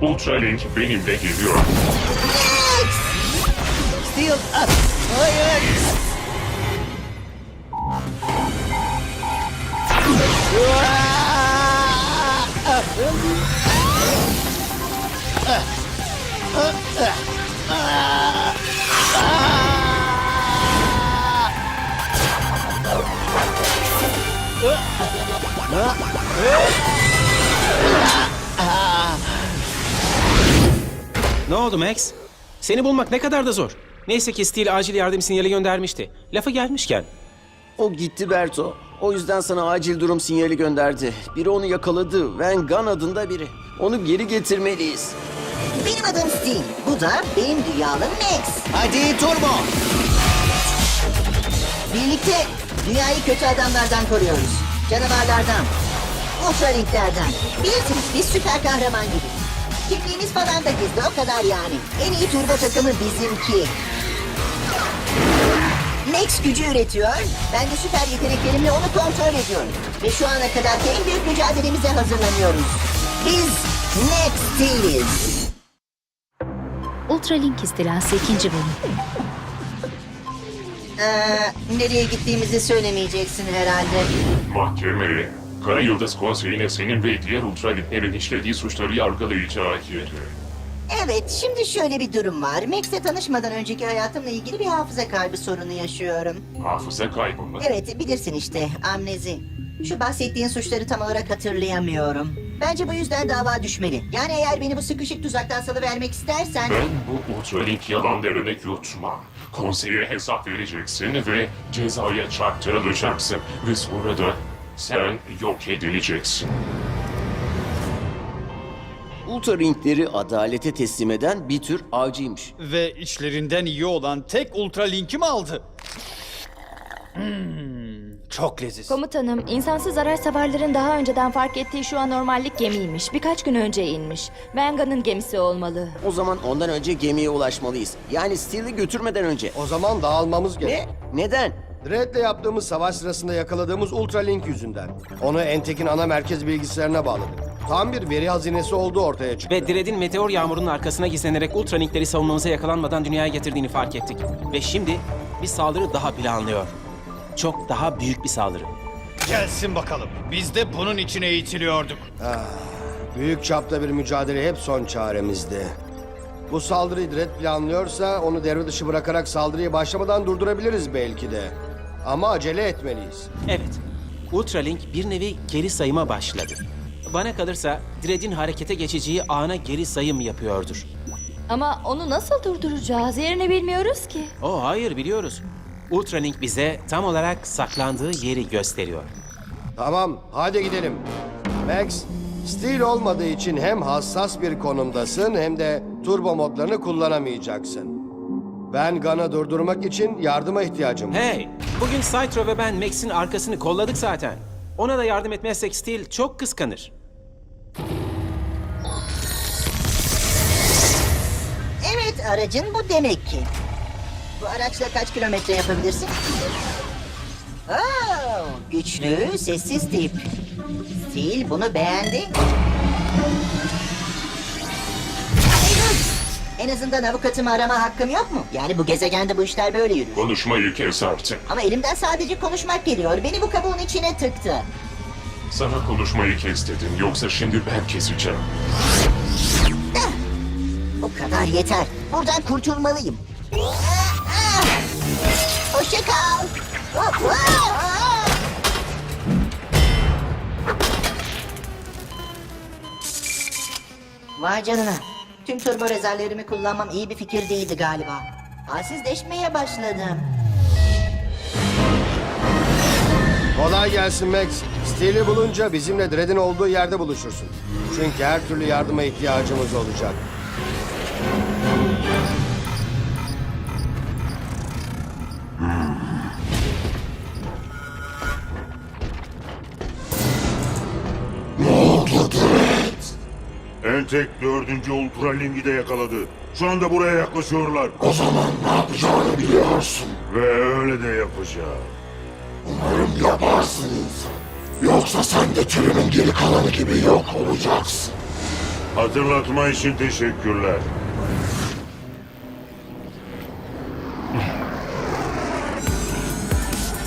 Ultralink benimle geliyor. Steel at. Hayır. Ne oldu Max? Seni bulmak ne kadar da zor. Neyse ki Steel acil yardım sinyali göndermişti. Lafı gelmişken. O gitti Berto. O yüzden sana acil durum sinyali gönderdi. Biri onu yakaladı. Van Gun adında biri. Onu geri getirmeliyiz. Benim adım Steve. Bu da benim dünyalım Max. Hadi Turbo. Birlikte dünyayı kötü adamlardan koruyoruz. Canavarlardan, ultralinklerden. Bilirsiniz biz süper kahraman gibi. Kimliğimiz falan da gizli o kadar yani. En iyi turbo takımı bizimki. Max gücü üretiyor. Ben de süper yeteneklerimle onu kontrol ediyorum. Ve şu ana kadarki en büyük mücadelemize hazırlanıyoruz. Biz Max Steel'iz. Ultralink istilası ikinci bölüm. Ee, nereye gittiğimizi söylemeyeceksin herhalde. Mahkemeye, Kara Yıldız Konseyi'ne senin ve diğer ultralinklerin işlediği suçları yargılayacağı yeri. Evet, şimdi şöyle bir durum var. Max'le tanışmadan önceki hayatımla ilgili bir hafıza kaybı sorunu yaşıyorum. Hafıza kaybı mı? Evet, bilirsin işte, amnezi. Şu bahsettiğin suçları tam olarak hatırlayamıyorum. Bence bu yüzden dava düşmeli. Yani eğer beni bu sıkışık tuzaktan salıvermek istersen... Ben bu ultralink yalanlarını yutmam. Konseye hesap vereceksin ve cezaya çarptırılacaksın. Ve sonra da sen yok edileceksin. Ultra Ringleri adalete teslim eden bir tür avcıymış. Ve içlerinden iyi olan tek ultralink'i mi aldı? Hmm, çok leziz. Komutanım, insansız araç savarların daha önceden fark ettiği şu anormallik gemiymiş. Birkaç gün önce inmiş. Venga'nın gemisi olmalı. O zaman ondan önce gemiye ulaşmalıyız. Yani Steel'i götürmeden önce. O zaman dağılmamız gerek. Ne? Neden? Dread'le yaptığımız savaş sırasında yakaladığımız Ultralink yüzünden. Onu Entek'in ana merkez bilgisayarına bağladık. Tam bir veri hazinesi olduğu ortaya çıktı. Ve Dredd'in meteor yağmurunun arkasına gizlenerek Ultralinkleri savunmamıza yakalanmadan dünyaya getirdiğini fark ettik. Ve şimdi bir saldırı daha planlıyor. Çok daha büyük bir saldırı. Gelsin bakalım. Biz de bunun için eğitiliyorduk. Büyük çapta bir mücadele hep son çaremizdi. Bu saldırıyı Dread planlıyorsa onu devre dışı bırakarak saldırıyı başlamadan durdurabiliriz belki de. Ama acele etmeliyiz. Evet, Ultralink bir nevi geri sayıma başladı. Bana kalırsa Dredd'in harekete geçeceği ana geri sayım yapıyordur. Ama onu nasıl durduracağız? Yerini bilmiyoruz ki. Oh hayır biliyoruz. Ultralink bize tam olarak saklandığı yeri gösteriyor. Tamam, hadi gidelim. Max, Steel olmadığı için hem hassas bir konumdasın hem de turbo modlarını kullanamayacaksın. Ben Gun'ı durdurmak için yardıma ihtiyacım var. Hey, bugün Cytro ve ben Max'in arkasını kolladık zaten. Ona da yardım etmezsek Steel çok kıskanır. Evet, aracın bu demek ki. Bu araçla kaç kilometre yapabilirsin? Oo, güçlü, sessiz tip. Steel bunu beğendi. En azından avukatımı arama hakkım yok mu? Yani bu gezegende bu işler böyle yürür. Konuşmayı kes artık. Ama elimden sadece konuşmak geliyor. Beni bu kabuğun içine tıktı. Sana konuşmayı kes dedim. Yoksa şimdi ben keseceğim. Bu kadar yeter. Buradan kurtulmalıyım. Hoşça kal. Vay canına. Tüm turbo rezervlerimi kullanmam iyi bir fikir değildi galiba. Halsizleşmeye başladım. Kolay gelsin Max. Steel'i bulunca bizimle Dread'in olduğu yerde buluşursun. Çünkü her türlü yardıma ihtiyacımız olacak. Entek dördüncü Ultraling'i de yakaladı. Şu anda buraya yaklaşıyorlar. O zaman ne yapacağını biliyorsun. Ve öyle de yapacağım. Umarım yaparsın insan. Yoksa sen de türünün geri kalanı gibi yok olacaksın. Hatırlatma için teşekkürler.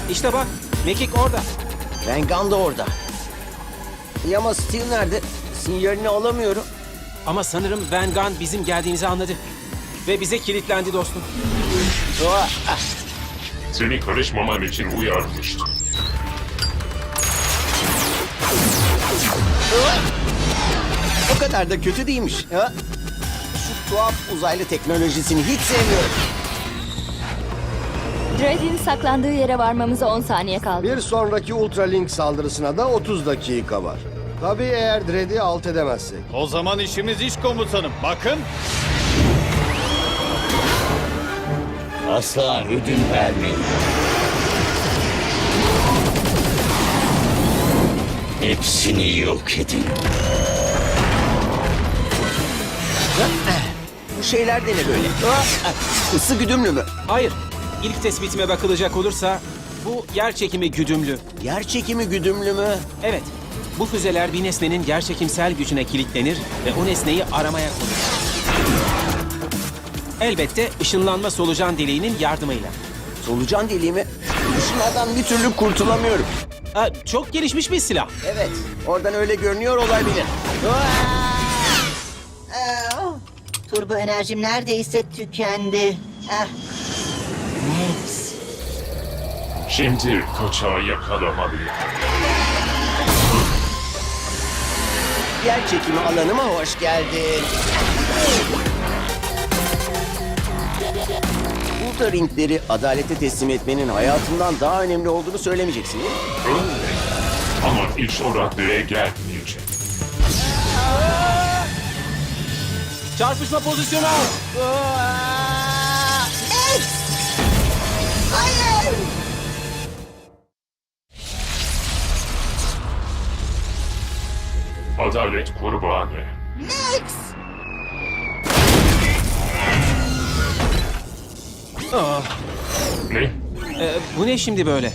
İşte bak, Mekik orada. Rengan da orada. İyi ama Steel nerede? Sinyalini alamıyorum. Ama sanırım Van Gunn bizim geldiğimizi anladı. Ve bize kilitlendi dostum. Ah. Seni karışmaman için uyarmıştım. O kadar da kötü değilmiş. Ha? Şu tuhaf uzaylı teknolojisini hiç sevmiyorum. Dredd'in saklandığı yere varmamıza 10 saniye kaldı. Bir sonraki Ultralink saldırısına da 30 dakika var. Tabii eğer Dread'i alt edemezsek. O zaman işimiz iş komutanım. Bakın. Asla ödün vermeyin. Hepsini yok edin. Bu şeyler de ne böyle? Ah, ah. Isı güdümlü mü? Hayır, ilk tespitime bakılacak olursa bu yer çekimi güdümlü. Yer çekimi güdümlü mü? Evet, bu füzeler bir nesnenin yerçekimsel gücüne kilitlenir ve o nesneyi aramaya konur. Elbette ışınlanma solucan deliğinin yardımıyla. Solucan deliği mi? Şunlardan bir türlü kurtulamıyorum. Ha, çok gelişmiş bir silah. Evet, oradan öyle görünüyor olabilir. Turbo enerjim neredeyse tükendi. Ah. Max. Şimdi kaçağı yakalamalıyım. Yer çekimi alanıma hoş geldin. Ultra ringleri adalete teslim etmenin hayatından daha önemli olduğunu söylemeyeceksin değil mi? Öyle. Ama iş o raddeye gelmeyecek. Çarpışma pozisyonu al. Adalet kurbanı. Max! Ne? Ee, bu ne şimdi böyle?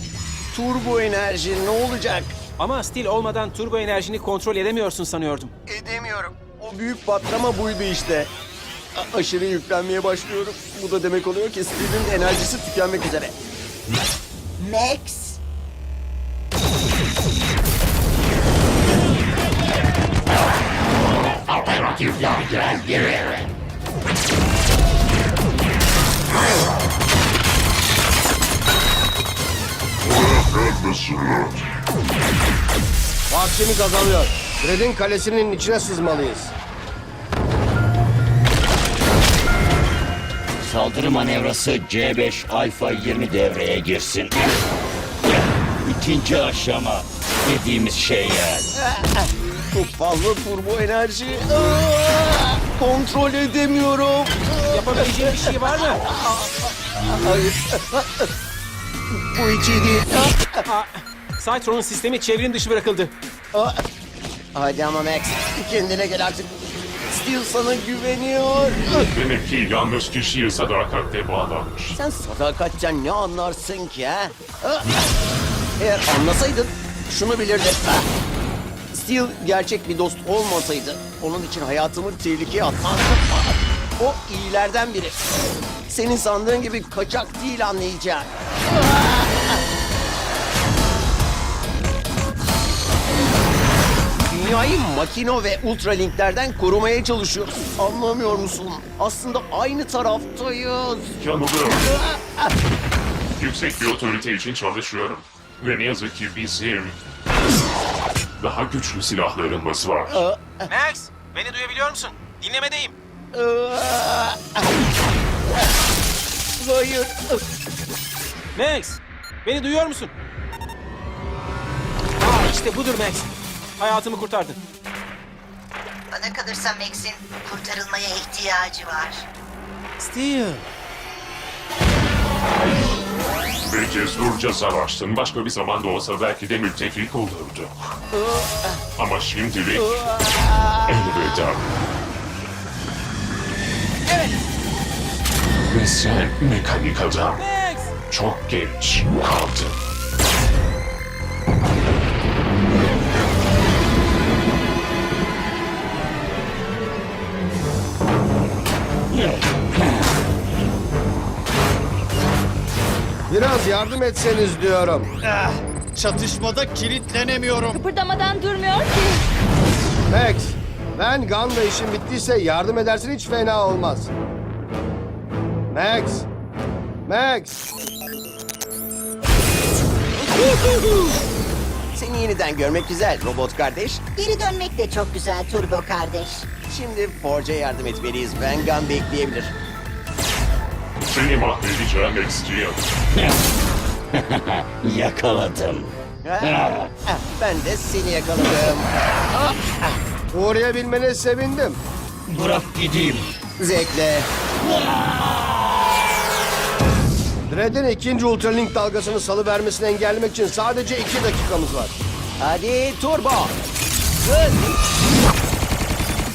Turbo enerji ne olacak? Ama stil olmadan turbo enerjini kontrol edemiyorsun sanıyordum. Edemiyorum. O büyük patlama buydu işte. A- aşırı yüklenmeye başlıyorum. Bu da demek oluyor ki Steve'in enerjisi tükenmek üzere. Max! Operatifler geldi. Vaktimiz azalıyor. Dread'in kalesinin içine sızmalıyız. Saldırı manevrası C5 Alfa 20 devreye girsin. İkinci aşama dediğimiz şey yani. Çok fazla turbo enerji. Aa! Kontrol edemiyorum. Yapabileceğin bir şey var mı? Hayır. Bu hiç iyi değil. Cytron'un sistemi çevrim dışı bırakıldı. Aa! Hadi ama Max. Kendine gel artık. Steel sana güveniyor. Demek ki yanlış kişiye sadakatle bağlanmış. Sen sadakatten ne anlarsın ki ha? Eğer anlasaydın şunu bilirdin. Steel gerçek bir dost olmasaydı onun için hayatımı tehlikeye atmazdım. O iyilerden biri. Senin sandığın gibi kaçak değil anlayacağın. Dünyayı makino ve ultralinklerden korumaya çalışıyoruz. Anlamıyor musun? Aslında aynı taraftayız. Yanılıyorum. Yüksek bir otorite için çalışıyorum. Ve ne yazık ki bizim daha güçlü silahlarımız var. Max, beni duyabiliyor musun? Dinlemedeyim. Hayır. Max, beni duyuyor musun? Aa, işte budur Max. Hayatımı kurtardın. Bana kalırsa Max'in kurtarılmaya ihtiyacı var. Steel. Bir kez Nurca savaştın. Başka bir zamanda olsa belki de müttefik olurduk. Ama şimdilik elveda. Ve sen mekanik adam. Max! Çok geç kaldın. Yeah. Biraz yardım etseniz diyorum. Ah, çatışmada kilitlenemiyorum. Kıpırdamadan durmuyor ki. Max, ben Gun'la işim bittiyse yardım edersin hiç fena olmaz. Max, Max. Seni yeniden görmek güzel robot kardeş. Geri dönmek de çok güzel Turbo kardeş. Şimdi Forge'a yardım etmeliyiz. Vengan bekleyebilir. Seni mahvedeceğim X-Steel. Yakaladım. Ah, Ben de seni yakaladım. Uğrayabilmene sevindim. Bırak gideyim. Zevkle. Dread'in ikinci Ultralink dalgasını salıvermesini engellemek için sadece iki dakikamız var. Hadi turbo.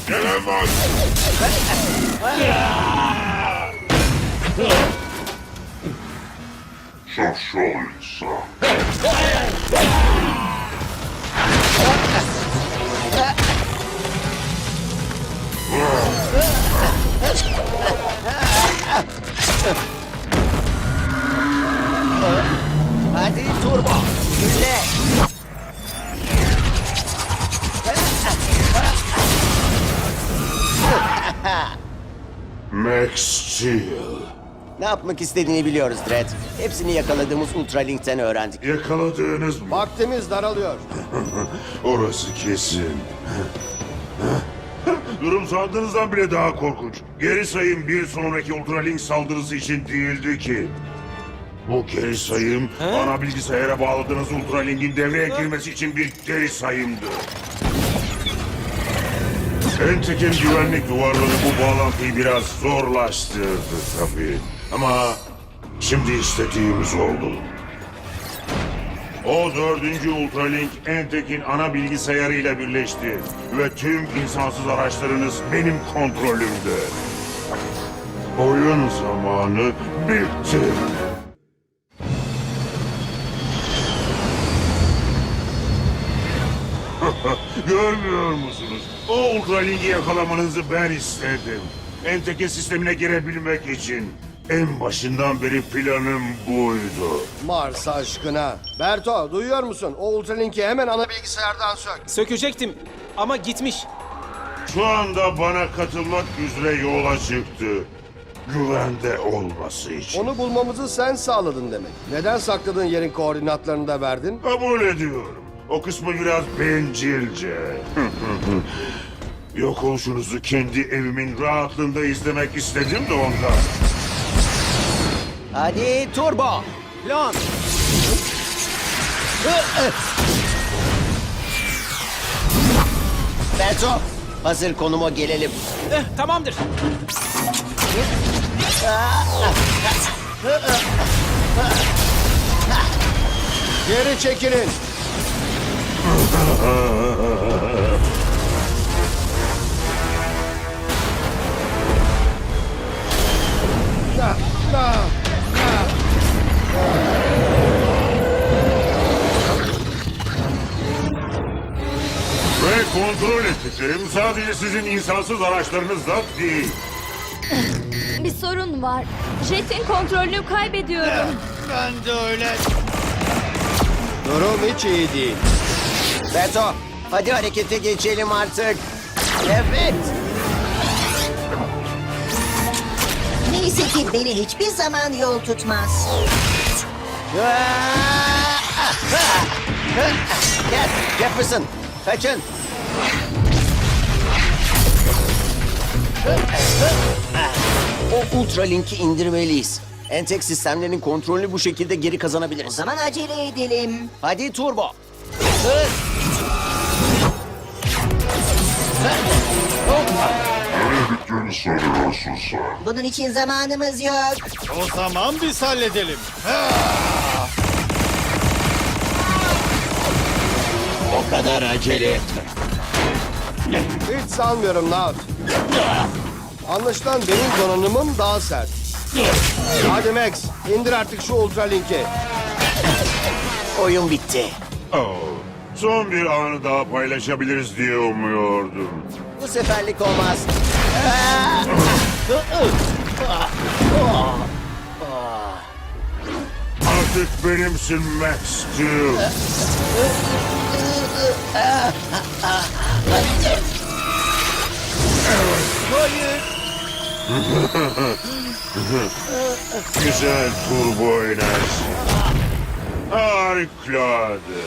Gelemez. Şaşalıysa. Hadi turbo. Gülle. Max. Ne yapmak istediğini biliyoruz Dredd. Hepsini yakaladığımız Ultralink'ten öğrendik. Yakaladığınız mı? Vaktimiz daralıyor. Orası kesin. Durum sandığınızdan bile daha korkunç. Geri sayım bir sonraki Ultralink saldırısı için değildi ki. Bu geri sayım, ana bilgisayara bağladığınız Ultralink'in devreye girmesi için bir geri sayımdı. Entek'in güvenlik duvarları bu bağlantıyı biraz zorlaştırdı tabii. Ama şimdi istediğimiz oldu. O dördüncü Ultralink Entek'in ana bilgisayarıyla birleşti. Ve tüm insansız araçlarınız benim kontrolümde. Oyun zamanı bitti. Görmüyor musunuz? O Ultralink'i yakalamanızı ben istedim. Entek'in sistemine girebilmek için. En başından beri planım buydu. Mars aşkına. Berto duyuyor musun? O Ultralink'i hemen ana bilgisayardan sök. Sökecektim ama gitmiş. Şu anda bana katılmak üzere yola çıktı. Güvende olması için. Onu bulmamızı sen sağladın demek. Neden sakladığın yerin koordinatlarını da verdin? Kabul ediyorum. O kısmı biraz bencilce. Yok oluşunuzu kendi evimin rahatlığında izlemek istedim de ondan. Hadi turbo. Plan. Berto, hazır konuma gelelim. Eh, tamamdır. Geri çekilin. Ah, ah. Kontrol ettiklerim sadece sizin insansız araçlarınızla değil. Bir sorun var. Jet'in kontrolünü kaybediyorum. Ben de öyle. Durum hiç iyi değil. Berto, hadi harekete geçelim artık. Evet. Neyse ki beni hiçbir zaman yol tutmaz. Gel, Jefferson. Kaçın. O Ultralink'i indirmeliyiz. Entek sistemlerinin kontrolünü bu şekilde geri O kazanabiliriz. zaman acele edelim. Hadi turbo. Öldüklerini sanıyorsun sen. Bunun için zamanımız yok. O zaman biz halledelim. O kadar acele etme. Hiç sanmıyorum Naut. Anlaşılan benim donanımım daha sert. Hadi Max, indir artık şu Ultralink'i. Oyun bitti. Oh, son bir anı daha paylaşabiliriz diye umuyordum. Bu seferlik olmaz. Artık benimsin Max Steel. Güzel turbo enerji. Harikulade.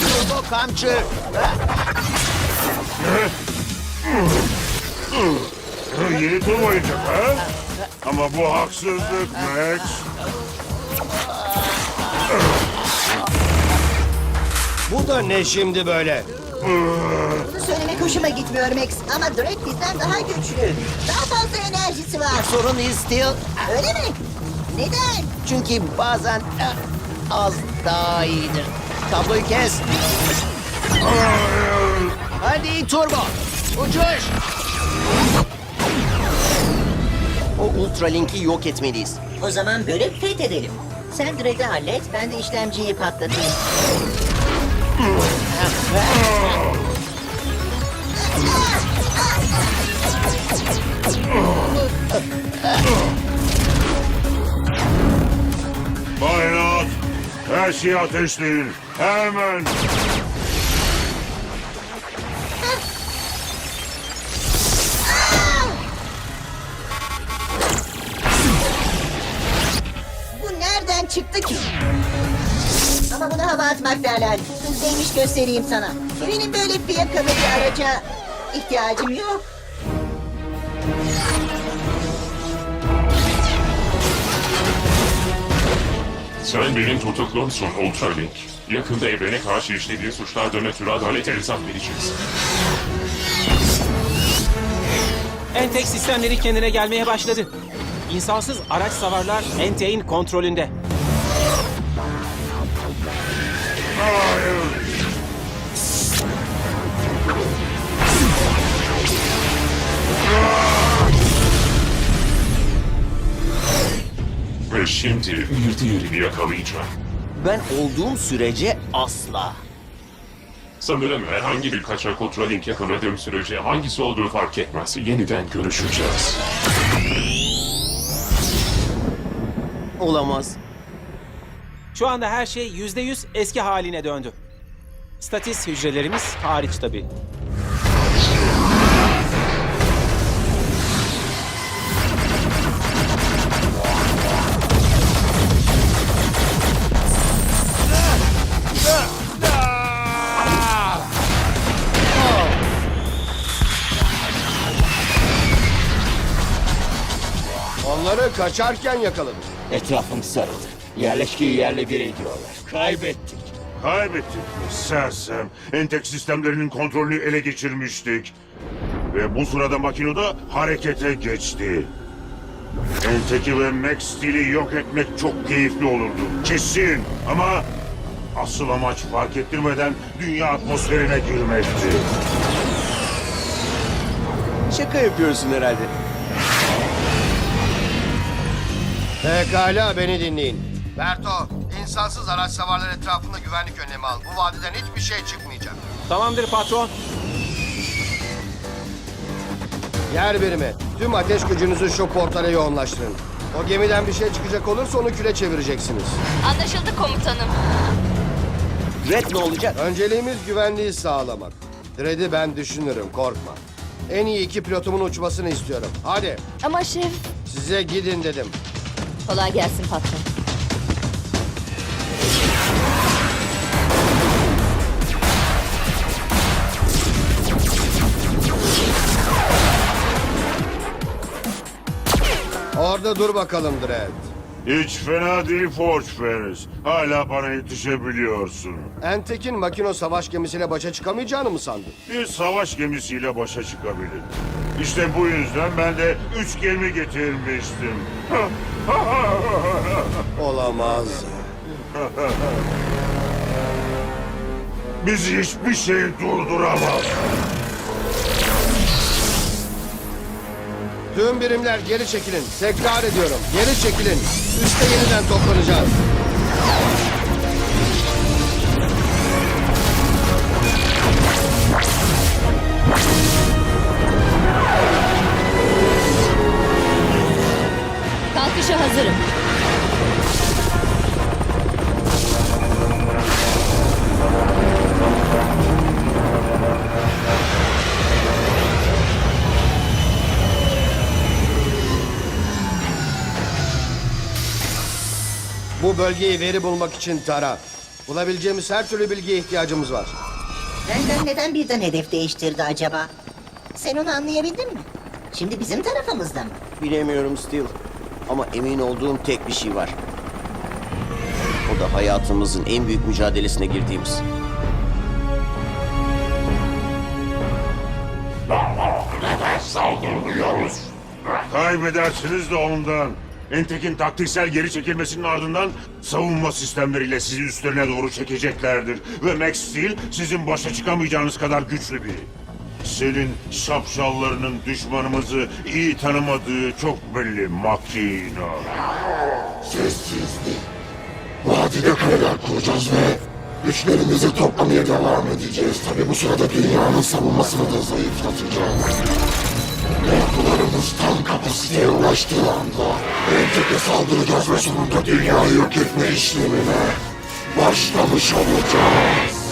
Turbo kamçı. Yeni turbo oyuncak ha? Ama bu haksızlık Max. Bu da ne şimdi böyle? Bunu söylemek hoşuma gitmiyor Max ama Drake bizden daha güçlü. Daha fazla enerjisi var. Sorun Steel. Öyle mi? Neden? Çünkü bazen eh, az daha iyidir. Kabloyu kes. Hadi turbo. Uçuş. O Ultralink'i yok etmeliyiz. O zaman bölüp fethedelim. Sen Drake'i hallet, ben de işlemciyi patlatayım. Bayrat. Her şeyi ateşleyin. Hemen. Bu nereden çıktı ki? Ama buna hava atmak derler. Hızlıymış göstereyim sana. Benim böyle fiyakalı bir araca ihtiyacım yok. Sen benim tutuklumsun Ultralink. Yakında evrene karşı işlediği suçlardan ötürü adalete hesap vereceksin. Entek sistemleri kendine gelmeye başladı. İnsansız araç savarlar Entek'in kontrolünde. Şimdi bir diğerini yakalayacağım. Ben olduğum sürece asla. Sanırım herhangi bir kaçak Ultralink yakaladığım sürece hangisi olduğu fark etmez. Yeniden görüşeceğiz. Olamaz. Şu anda her şey yüzde yüz eski haline döndü. Statis hücrelerimiz hariç tabii. Kaçarken yakaladım. Etrafım sarıldı. Yerleşkiyi yerle bir ediyorlar. Kaybettik. Kaybettik mi sersem? Entek sistemlerinin kontrolünü ele geçirmiştik. Ve bu sırada makinoda harekete geçti. Entek'i ve Max Steel'i yok etmek çok keyifli olurdu. Kesin. Ama asıl amaç fark ettirmeden dünya atmosferine girmekti. Şaka yapıyorsun herhalde. Pekala beni dinleyin. Berto, insansız araç savarlar etrafında güvenlik önlemi al. Bu vadiden hiçbir şey çıkmayacak. Tamamdır patron. Yer birimi, tüm ateş gücünüzü şu portale yoğunlaştırın. O gemiden bir şey çıkacak olursa onu küre çevireceksiniz. Anlaşıldı komutanım. Red ne olacak? Önceliğimiz güvenliği sağlamak. Dread'i ben düşünürüm, korkma. En iyi iki pilotumun uçmasını istiyorum. Hadi, Ama şef... size gidin dedim. Kolay gelsin patron. Orada dur bakalım Dread. Hiç fena değil Forge Ferris. Hala bana yetişebiliyorsun. Entek'in makino savaş gemisiyle başa çıkamayacağını mı sandın? Bir savaş gemisiyle başa çıkabilir. İşte bu yüzden ben de üç gemi getirmiştim. Olamaz. Bizi hiçbir şey durduramaz. Tüm birimler geri çekilin. Tekrar ediyorum. Geri çekilin. Üste yeniden toplanacağız. Bölgeyi veri bulmak için tara. Bulabileceğimiz her türlü bilgiye ihtiyacımız var. Benden neden birden hedef değiştirdi acaba? Sen onu anlayabildin mi? Şimdi bizim tarafımızda mı? Bilemiyorum Steel. Ama emin olduğum tek bir şey var. O da hayatımızın en büyük mücadelesine girdiğimiz. Neden saldırmıyoruz? Kaybedersiniz de ondan. Entek'in taktiksel geri çekilmesinin ardından savunma sistemleriyle sizi üstlerine doğru çekeceklerdir. Ve Max Steel sizin başa çıkamayacağınız kadar güçlü biri. Senin şapşallarının düşmanımızı iyi tanımadığı çok belli makina. Sessizlik. Vadide kaleler kuracağız ve güçlerimizi toplamaya devam edeceğiz. Tabi bu sırada dünyanın savunmasını da zayıflatacağız. Ordularımız tam kapasiteye ulaştığı anda Entek'e saldıracağız ve sonunda dünyayı yok etme işlemine başlamış olacağız.